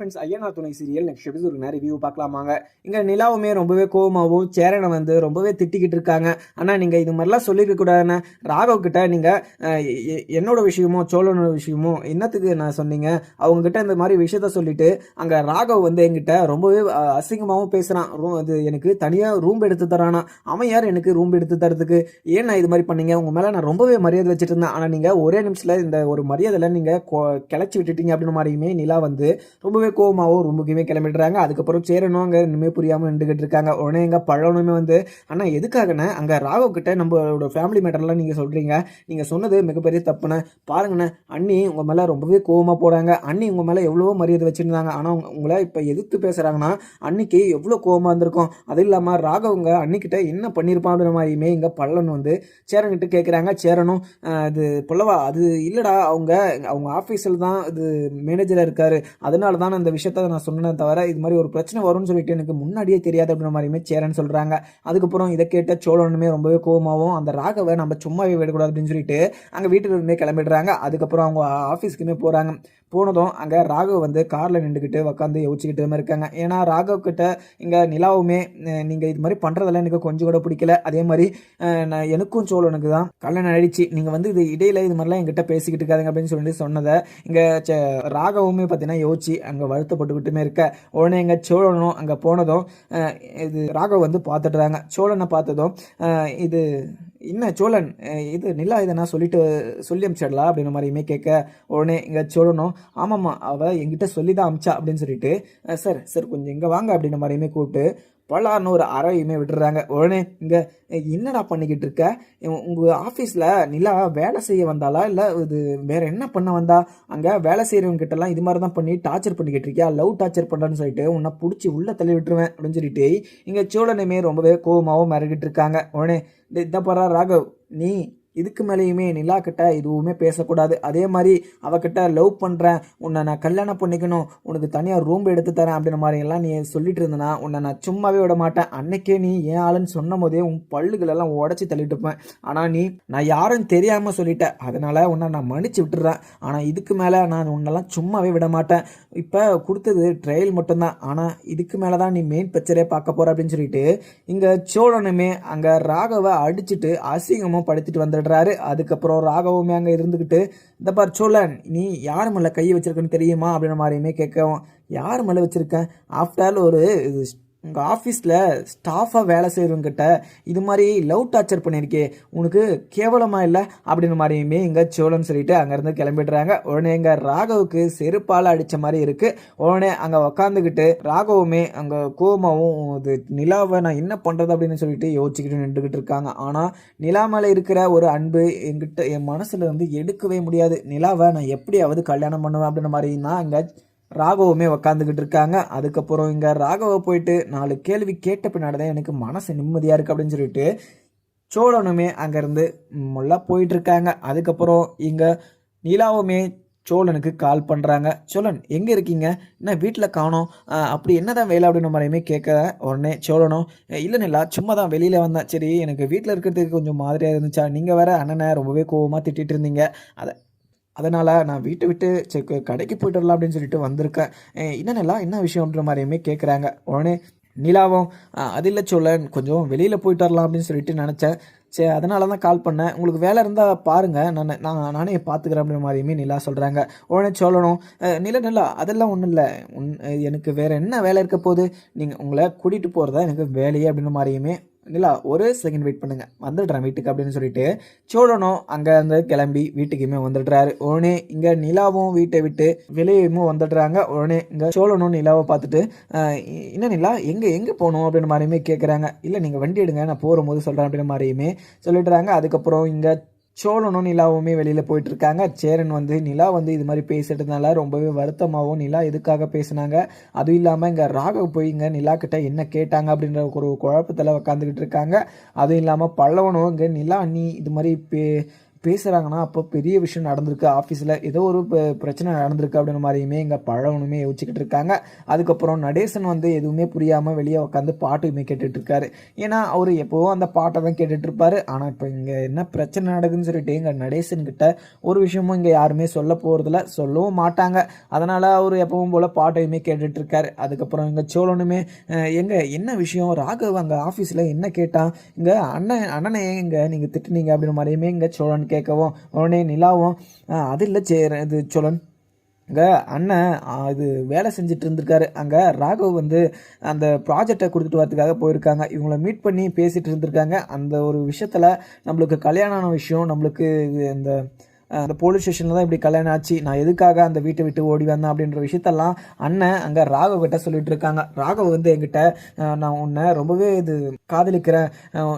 Friends Ayyanar Thunai serial next நிறைய review பார்க்கலாமாங்க. இங்கே நிலாவுமே ரொம்பவே கோவமாகவும் சேரனை வந்து ரொம்பவே திட்டிக்கிட்டு இருக்காங்க. ஆனால் நீங்கள் இது மாதிரிலாம் சொல்லியிருக்க ராகவ் கிட்ட நீங்கள் என்னோட விஷயமோ சோழனோட விஷயமோ என்னத்துக்கு நான் சொன்னீங்க? அவங்க கிட்ட இந்த மாதிரி விஷயத்த சொல்லிட்டு அங்கே ராகவ் வந்து என்கிட்ட ரொம்பவே அசிங்கமாகவும் பேசுகிறான் ரூம் அது எனக்கு தனியாக ரூம் எடுத்து தரானா? அவன் யார் எனக்கு ரூம் எடுத்து தரதுக்கு? ஏன் நான் இது மாதிரி பண்ணீங்க? உங்கள் மேலே நான் ரொம்பவே மரியாதை வச்சுட்டு இருந்தேன் ஆனால் நீங்கள் ஒரே நிமிஷத்தில் இந்த ஒரு மரியாதையில் நீங்கள் கிளச்சி விட்டுட்டீங்க அப்படின்னு மாதிரியுமே நிலா வந்து ரொம்பவே கோவமாகவும் ரொம்பவுமே கிளம்பிடுறாங்க. அதுக்கப்புறம் சேரணுங்க இன்னுமே புரியாமல் நின்றுக்கிட்டு இருக்காங்க. உடனே எங்கள் பழனுமே வந்து ஆனால் எதுக்காகண்ணே? அங்கே ராகவ் கிட்ட நம்மளோட ஃபேமிலி மேட்டர்லாம் நீங்கள் சொல்கிறீங்க நீங்கள் சொன்னது மிகப்பெரிய தப்புண்ணே. பாருங்கண்ணே அண்ணி உங்கள் மேலே ரொம்பவே கோவமாக போகிறாங்க அண்ணி உங்கள் மேலே எவ்வளவோ மரியாதை வச்சுருந்தாங்க. ஆனால் உங்க- உங்களை இப்போ எதிர்த்து பேசுகிறாங்கன்னா அன்னைக்கு எவ்வளோ கோவமாக இருந்திருக்கும். அது இல்லாமல் ராகவங்க அன்னிக்கிட்ட என்ன பண்ணியிருப்பான் அப்படின்ற மாதிரியுமே இங்கே பள்ளன் வந்து சேரன்கிட்ட கேட்குறாங்க சேரனும் அது இது அது இல்லைடா. அவங்க அவங்க ஆஃபீஸில் தான் இது மேனேஜராக இருக்காரு. அதனால தான் அந்த விஷயத்த நான் சொன்னேன் தவிர இது மாதிரி ஒரு பிரச்சனை வரும்னு சொல்லிட்டு எனக்கு முன்னாடியே தெரியாது அப்படின்ற மாதிரியுமே சேரன் சொல்கிறாங்க அதுக்கப்புறம் இதை கேட்ட சோழனுமே ரொம்பவே கோவமாகவும் அந்த ராகவை நம்ம சும்மாவே விடக்கூடாது அப்படின்னு சொல்லிட்டு அங்கே வீட்டில் இருந்தே கிளம்பிடுறாங்க. அதுக்கப்புறம் அவங்க ஆஃபீஸ்க்குமே போகிறாங்க போனதும் அங்கே ராகவ் வந்து காரில் நின்றுக்கிட்டு உட்காந்து யோசிச்சுக்கிட்டு இருக்காங்க. ஏன்னா ராகவ் கிட்ட இங்கே நிலாவுமே நீங்கள் இது மாதிரி பண்ணுறதெல்லாம் எனக்கு கொஞ்சம் கூட பிடிக்கல. அதே மாதிரி நான் எனக்கும் சோழனுக்கு தான் கல்யாணம் ஆயிடுச்சு. நீங்கள் வந்து இது இடையில இது மாதிரிலாம் எங்கிட்ட பேசிக்கிட்டு இருக்காதுங்க அப்படின்னு சொல்லிட்டு சொன்னதை இங்கே ராகவுமே பார்த்தீங்கன்னா யோசிச்சு அங்கே வருத்தப்பட்டுக்கிட்டுமே இருக்க. உடனே எங்கள் சோழனும் அங்கே போனதும் இது ராகவ் வந்து பார்த்துட்றாங்க சோழனை பார்த்ததும் இது என்ன சோழன்? இது நிலா இதை நான் சொல்லிட்டு சொல்லி அமிச்சிடலாம் அப்படின்ற மாதிரியுமே கேட்க உடனே இங்கே சோழனும் ஆமாம்மா அவள் எங்கிட்ட சொல்லி தான் அமிச்சா அப்படின்னு சொல்லிட்டு சார் சார் கொஞ்சம் இங்கே வாங்க அப்படின்ற மாதிரியுமே கூப்பிட்டு பலார்னு ஒரு அறையுமே விட்டுறாங்க. உடனே இங்கே என்னடா பண்ணிக்கிட்டு இருக்க? உங்கள் ஆஃபீஸில் நிலா வேலை செய்ய வந்தாலா இல்லை இது வேறு என்ன பண்ண வந்தா? அங்கே வேலை செய்கிறவங்க கிட்டலாம் இது மாதிரி தான் பண்ணி டார்ச்சர் பண்ணிக்கிட்டு இருக்கியா? லவ் டார்ச்சர் பண்ணுறேன்னு சொல்லிட்டு உன்னை பிடிச்சி உள்ளே தள்ளி விட்டுருவேன். அப்படின்னு சொல்லிட்டு இங்கே சோழனையுமே ரொம்பவே கோவமாகவும் மிரகிட்டு இருக்காங்க. உடனே இதை பாரா ராகவ் நீ இதுக்கு மேலேயுமே நிலா கிட்ட எதுவுமே பேசக்கூடாது. அதே மாதிரி அவகிட்ட லவ் பண்ணுறேன் உன்னை நான் கல்யாணம் பண்ணிக்கணும். உனக்கு தனியாக ரூம் எடுத்து தரேன் அப்படின்ற மாதிரி எல்லாம் நீ சொல்லிட்டு இருந்தனா உன்னை நான் சும்மாவே விட மாட்டேன். அன்னைக்கே நீ ஏன் ஆளுன்னு சொன்ன போதே உன் பல்லுகளெல்லாம் உடச்சி தள்ளிட்டு இருப்பேன். ஆனால் நீ நான் யாரும் தெரியாமல் சொல்லிட்டேன் அதனால் உன்னை நான் மன்னிச்சு விட்டுறேன். ஆனால் இதுக்கு மேலே நான் உன்னெல்லாம் சும்மாவே விட மாட்டேன். இப்போ கொடுத்தது ட்ரையல் மட்டும்தான். ஆனால் இதுக்கு மேலே தான் நீ மெயின் பிக்சரே பார்க்க போகிற அப்படின்னு சொல்லிட்டு இங்கே சோழனுமே அங்கே ராகவை அடிச்சுட்டு அசிங்கமாக படுத்திட்டு சொல்கிறாரு அதுக்கப்புறம் ராகவமே அங்கே இருந்துக்கிட்டு இந்த பார் சோழன் நீ யார் மேலே கை வச்சுருக்கன்னு தெரியுமா? அப்படின்ற மாதிரியுமே கேட்கவும் யார் மேலே வச்சுருக்கேன் ஆஃப்டர் ஆல் ஒரு இது உங்கள் ஆஃபீஸில் ஸ்டாஃபாக வேலை செய்கிறவங்கிட்ட இது மாதிரி லவ் டார்ச்சர் பண்ணியிருக்கே உனக்கு கேவலமாக இல்லை? அப்படின்னு மாதிரியுமே இங்கே சோழன் சொல்லிட்டு அங்கேருந்து கிளம்பிடுறாங்க. உடனே இங்கே ராகவுக்கு செருப்பால் அடித்த மாதிரி இருக்குது உடனே அங்கே உக்காந்துக்கிட்டு ராகவுமே அங்கே கோமாவும் இது நிலாவை நான் என்ன பண்ணுறது அப்படின்னு சொல்லிட்டு யோசிச்சுக்கிட்டு நின்றுக்கிட்டு இருக்காங்க. ஆனால் நிலா மேலே இருக்கிற ஒரு அன்பு என்கிட்ட என் மனசில் வந்து எடுக்கவே முடியாது. நிலாவை நான் எப்படியாவது கல்யாணம் பண்ணுவேன் அப்படின்ற மாதிரி தான் அங்கே ராகவமே உக்காந்துக்கிட்டு இருக்காங்க. அதுக்கப்புறம் இங்கே ராகவை போயிட்டு நாலு கேள்வி கேட்ட பின்னாடி தான் எனக்கு மனசு நிம்மதியாக இருக்குது அப்படின்னு சொல்லிட்டு சோழனுமே அங்கேருந்து முல்லாக போயிட்டுருக்காங்க அதுக்கப்புறம் இங்கே நிலாவுமே சோழனுக்கு கால் பண்ணுறாங்க சோழன் எங்கே இருக்கீங்க? என்ன வீட்டில் காணோம்? அப்படி அப்படி என்னதான் வேலை? அப்படின்னு மாதிரியுமே கேட்க உடனே சோழனும் இல்லை நிலா சும்மா தான் வெளியில் வந்தேன். சரி எனக்கு வீட்டில் இருக்கிறதுக்கு கொஞ்சம் மாதிரியாக இருந்துச்சா? நீங்கள் வேற அண்ணனை ரொம்பவே கோவமாக திட்டிகிட்டு இருந்தீங்க. அதை அதனால் நான் வீட்டை விட்டு சரி கடைக்கு போயிட்டு வரலாம் அப்படின்னு சொல்லிட்டு வந்திருக்கேன். என்னென்னலாம் என்ன விஷயம்ன்ற மாதிரியுமே கேட்குறாங்க உடனே நிலாவும் அது இல்லை சோழன் கொஞ்சம் வெளியில் போயிட்டு வரலாம் அப்படின்னு சொல்லிட்டு நினச்சேன். சரி அதனால தான் கால் பண்ணேன். உங்களுக்கு வேலை இருந்தால் பாருங்கள் நான் நான் நானே பார்த்துக்கிறேன் அப்படின்ற மாதிரியுமே நிலா சொல்கிறாங்க உடனே சொல்லணும் நில நிலா அதெல்லாம் ஒன்றும் இல்லை. உன் எனக்கு வேறு என்ன வேலை இருக்க போகுது? நீங்கள் உங்களை கூட்டிகிட்டு போகிறதா எனக்கு வேலையே அப்படின்ற மாதிரியுமே நிலா ஒரு செகண்ட் வெயிட் பண்ணுங்க. வந்துடுறேன் வீட்டுக்கு அப்படின்னு சொல்லிட்டு சோழனும் அங்கே இருந்து கிளம்பி வீட்டுக்குமே வந்துடுறாரு. உடனே இங்கே நிலாவும் வீட்டை விட்டு விலையுமே வந்துடுறாங்க. உடனே இங்கே சோழனும் நிலாவை பார்த்துட்டு என்ன நிலா எங்கே எங்கே போகணும்? அப்படின்னு மாதிரியுமே கேட்குறாங்க இல்லை நீங்கள் வண்டி எடுங்க நான் போகும்போது சொல்கிறேன் அப்படின்ற மாதிரியுமே சொல்லிடுறாங்க. அதுக்கப்புறம் இங்கே சோழனும் நிலாவுமே வெளியில் போயிட்டு இருக்காங்க சேரன் வந்து நிலா வந்து இது மாதிரி பேசிட்டதுனால ரொம்பவே வருத்தமாகவும் நிலா எதுக்காக பேசுனாங்க? அதுவும் இல்லாமல் இங்கே ராகவ் போய் இங்கே நிலா கிட்ட என்ன கேட்டாங்க அப்படின்ற ஒரு குழப்பத்தில் உட்காந்துக்கிட்டு இருக்காங்க. அதுவும் இல்லாமல் பல்லவனும் இங்கே நிலா நீ இது மாதிரி பே பேசுகிறாங்கன்னா அப்போ பெரிய விஷயம் நடந்திருக்கு. ஆஃபீஸில் ஏதோ ஒரு பிரச்சனை நடந்திருக்கு அப்படின்னு மாதிரியுமே இங்கே பழவனுமே யோசிச்சுக்கிட்டு இருக்காங்க. அதுக்கப்புறம் நடேசன் வந்து எதுவுமே புரியாமல் வெளியே உட்காந்து பாட்டுமே கேட்டுட்ருக்காரு ஏன்னா அவர் எப்போவும் அந்த பாட்டை தான் கேட்டுட்டு ஆனால் இப்போ இங்கே என்ன பிரச்சனை நடக்குதுன்னு சொல்லிட்டு இங்கே நடேசன் கிட்ட ஒரு விஷயமும் இங்கே யாருமே சொல்ல போகிறதில்ல சொல்லவும் மாட்டாங்க. அதனால் அவர் எப்பவும் போல் பாட்டையுமே கேட்டுட்ருக்காரு அதுக்கப்புறம் இங்கே சோழனுமே எங்கே என்ன விஷயம்? ராகவ் அங்கே ஆஃபீஸில் என்ன கேட்டான்? இங்கே அண்ணன் அண்ணனை இங்கே நீங்கள் திட்டுனீங்க அப்படின்னு மாதிரியுமே இங்கே சோழன் கேட்கவும் உடனே நிலாவும் அது இல்லை சே இது சோழன். அங்கே அண்ணன் இது வேலை செஞ்சுட்டு இருந்திருக்காரு. அங்கே ராகவ் வந்து அந்த ப்ராஜெக்டை கொடுத்துட்டு வரதுக்காக போயிருக்காங்க. இவங்கள மீட் பண்ணி பேசிகிட்டு இருந்திருக்காங்க. அந்த ஒரு விஷயத்தில் நம்மளுக்கு கல்யாணம் ஆன விஷயம் நம்மளுக்கு இந்த அந்த போலீஸ் ஸ்டேஷனில் தான் இப்படி கல்யாணம் ஆச்சு. நான் எதுக்காக அந்த வீட்டை விட்டு ஓடி வந்தேன் அப்படின்ற விஷயத்தெல்லாம் அண்ணன் அங்கே ராகவ் கிட்ட சொல்லிட்டு இருக்காங்க. ராகவ் வந்து என்கிட்ட நான் உன்னை ரொம்பவே இது காதலிக்கிறேன்.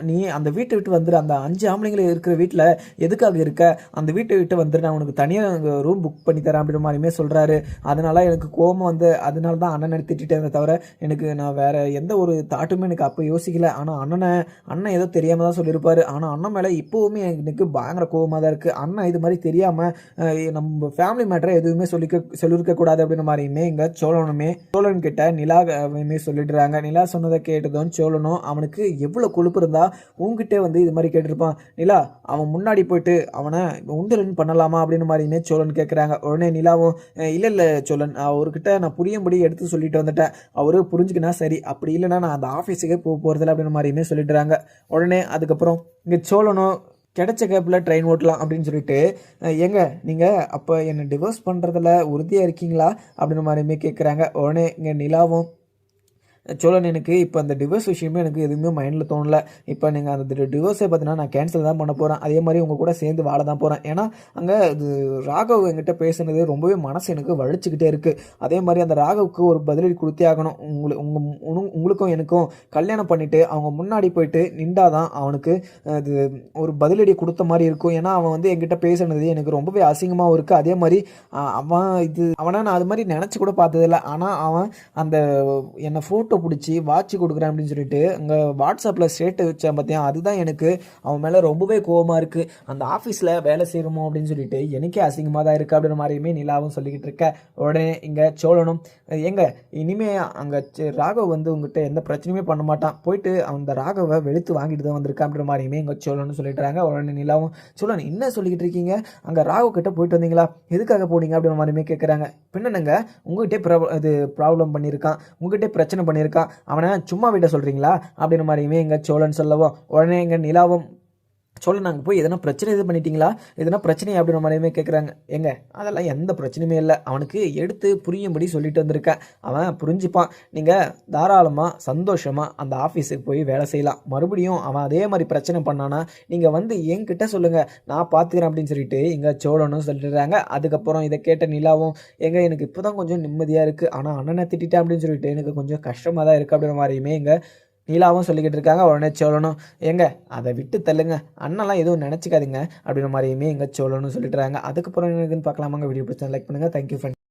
நீ அந்த வீட்டை விட்டு வந்துரு. அந்த அஞ்சு ஆம்பளைங்களை இருக்கிற வீட்டில் எதுக்காக இருக்க? அந்த வீட்டை விட்டு வந்துரு. நான் உனக்கு தனியாக ரூம் புக் பண்ணி தரேன் அப்படின்ற மாதிரியுமே சொல்கிறாரு அதனால எனக்கு கோபம் வந்து அதனால தான் அண்ணனை திட்டிட்டேன் தவிர எனக்கு நான் வேற எந்த ஒரு தாட்டுமே எனக்கு அப்போ யோசிக்கல. ஆனால் அண்ணனை அண்ணன் ஏதோ தெரியாமல் தான் சொல்லியிருப்பாரு. ஆனால் அண்ணன் மேலே இப்போவுமே எனக்கு பயங்கர கோபமாக தான் இருக்குது அண்ணன் இது மாதிரி தெரியாமல் நம்ம ஃபேமிலி மேட்டரை எதுவுமே சொல்லிக்க சொல்லியிருக்கக்கூடாது அப்படின்னு அப்படின்ற மாதிரியுமே இங்கே சோழனுமே சோழன் கிட்ட நிலா சொல்லிடுறாங்க. நிலா சொன்னதை கேட்டதும் சோழனும் அவனுக்கு எவ்வளோ கொழுப்பு இருந்தால் உங்ககிட்டே வந்து இது மாதிரி கேட்டிருப்பான். நிலா அவன் முன்னாடி போயிட்டு அவனை உண்டலன் பண்ணலாமா அப்படின்னு மாதிரியுமே சோழன் கேட்குறாங்க உடனே நிலாவும் இல்லை இல்லை சோழன் அவர்கிட்ட நான் புரியும்படி எடுத்து சொல்லிட்டு வந்துட்டேன். அவரு புரிஞ்சுக்கினா சரி. அப்படி இல்லைன்னா நான் அந்த ஆஃபீஸுக்கே போக போகிறதில்ல அப்படின்னு மாதிரியுமே சொல்லிடுறாங்க. உடனே அதுக்கப்புறம் இங்கே சோழனும் கிடைச்ச கேப்பில் ட்ரெயின் ஓட்டலாம் அப்படின்னு சொல்லிட்டு எங்க ஏங்க நீங்கள் அப்போ என்னை டிவோர்ஸ் பண்ணுறதுல உறுதியாக இருக்கீங்களா? அப்படின்னு மாதிரியுமே கேட்குறாங்க உடனே இங்கே நிலாவும் சோழன் எனக்கு இப்போ அந்த டிவோர்ஸ் விஷயமே எனக்கு எதுவுமே மைண்டில் தோணல. இப்போ நீங்கள் அந்த டிவோர்ஸை பார்த்தீங்கன்னா நான் கேன்சல் தான் பண்ண போகிறேன் அதே மாதிரி உங்கள் கூட சேர்ந்து வாழ தான் போகிறேன் ஏன்னா அங்கே இது ராகவ் என்கிட்ட பேசுனது ரொம்பவே மனசு எனக்கு வலிச்சுக்கிட்டே இருக்குது அதே மாதிரி அந்த ராகவுக்கு ஒரு பதிலடி கொடுத்தே ஆகணும். உங்களுக்கு உங்கள் உங்களுக்கும் எனக்கும் கல்யாணம் பண்ணிவிட்டு அவங்க முன்னாடி போயிட்டு நின்றாதான் அவனுக்கு அது ஒரு பதிலடி கொடுத்த மாதிரி இருக்கும். ஏன்னா அவன் வந்து என்கிட்ட பேசுனது எனக்கு ரொம்பவே அசிங்கமாகவும் இருக்குது அதே மாதிரி அவன் இது அவனை நான் அது மாதிரி நினச்சி கூட பார்த்ததில்ல. ஆனால் அவன் அந்த என்னை ஃபோட்டோ பிடிச்சி வாட்ச் கொடுக்குறேன் அப்படின்னு சொல்லிட்டு அங்கே வாட்ஸ்அப்பில் ஸ்டேட்டை வச்சேன் பார்த்தியா அதுதான் எனக்கு. அவன் மேலே ரொம்பவே கோவமாக இருக்குது அந்த ஆஃபீஸில் வேலை செய்கிறோமோ அப்படின்னு சொல்லிட்டு எனக்கே அசிங்கமாக தான் இருக்குது அப்படின்ற மாதிரியுமே நிலாவும் சொல்லிக்கிட்டு இருக்க. உடனே இங்கே சோழனும் எங்க இனிமே அங்கே ராகவ் வந்து உங்ககிட்ட எந்த பிரச்சனையுமே பண்ண மாட்டான். போயிட்டு அந்த ராகவை வெளுத்து வாங்கிட்டு தான் வந்திருக்கா அப்படின்ற மாதிரியுமே இங்கே சோழனும் சொல்லிட்டுறாங்க. உடனே நிலாவும் சோழன் என்ன சொல்லிக்கிட்டு இருக்கீங்க? அங்கே ராகவ் கிட்ட போயிட்டு வந்தீங்களா? எதுக்காக போனீங்க அப்படின்ற மாதிரியுமே கேட்குறாங்க பின்னனுங்க உங்ககிட்டே ப்ராப் இது ப்ராப்ளம் பண்ணியிருக்கான். உங்ககிட்டே பிரச்சனை பண்ணியிருக்கான் அவனை சும்மா விட சொல்கிறீங்களா அப்படின்ற மாதிரியுமே எங்க சோழன் சொல்லவும் உடனே எங்க நிலாவும் சொல்ல நாங்கள் போய் எதனா பிரச்சனை இது பண்ணிட்டீங்களா? எதனா பிரச்சனை அப்படின்ற மாதிரியுமே கேட்குறாங்க எங்க அதெல்லாம் எந்த பிரச்சனையுமே இல்லை. அவனுக்கு எடுத்து புரியும்படி சொல்லிட்டு வந்திருக்கேன் அவன் புரிஞ்சுப்பான். நீங்கள் தாராளமாக சந்தோஷமாக அந்த ஆஃபீஸுக்கு போய் வேலை செய்யலாம். மறுபடியும் அவன் அதே மாதிரி பிரச்சனை பண்ணானா நீங்கள் வந்து என்கிட்ட சொல்லுங்கள் நான் பார்த்துக்கிறேன் அப்படின்னு சொல்லிட்டு இங்கே சோழனும் சொல்லிடுறாங்க. அதுக்கப்புறம் இதை கேட்ட நிலாவும் எங்க எனக்கு இப்போ தான் கொஞ்சம் நிம்மதியாக இருக்குது ஆனால் அண்ணனை திட்டிட்டேன் அப்படின்னு சொல்லிட்டு எனக்கு கொஞ்சம் கஷ்டமாக தான் இருக்குது அப்படின்ற மாதிரியுமே இங்கே நீலாவும் சொல்லிக்கிட்டு இருக்காங்க. உடனே சோழனும் எங்க அதை விட்டு தள்ளுங்க. அண்ணெல்லாம் எதுவும் நினச்சிக்காதீங்க. அப்படின்ற மாதிரியுமே எங்கள் சோழனும் சொல்லிட்டுறாங்க அதுக்கப்புறம் எனக்குன்னு பார்க்கலாமாங்க? வீடியோ பிடிச்சா லைக் பண்ணுங்கள் தேங்க்யூ ஃப்ரெண்ட்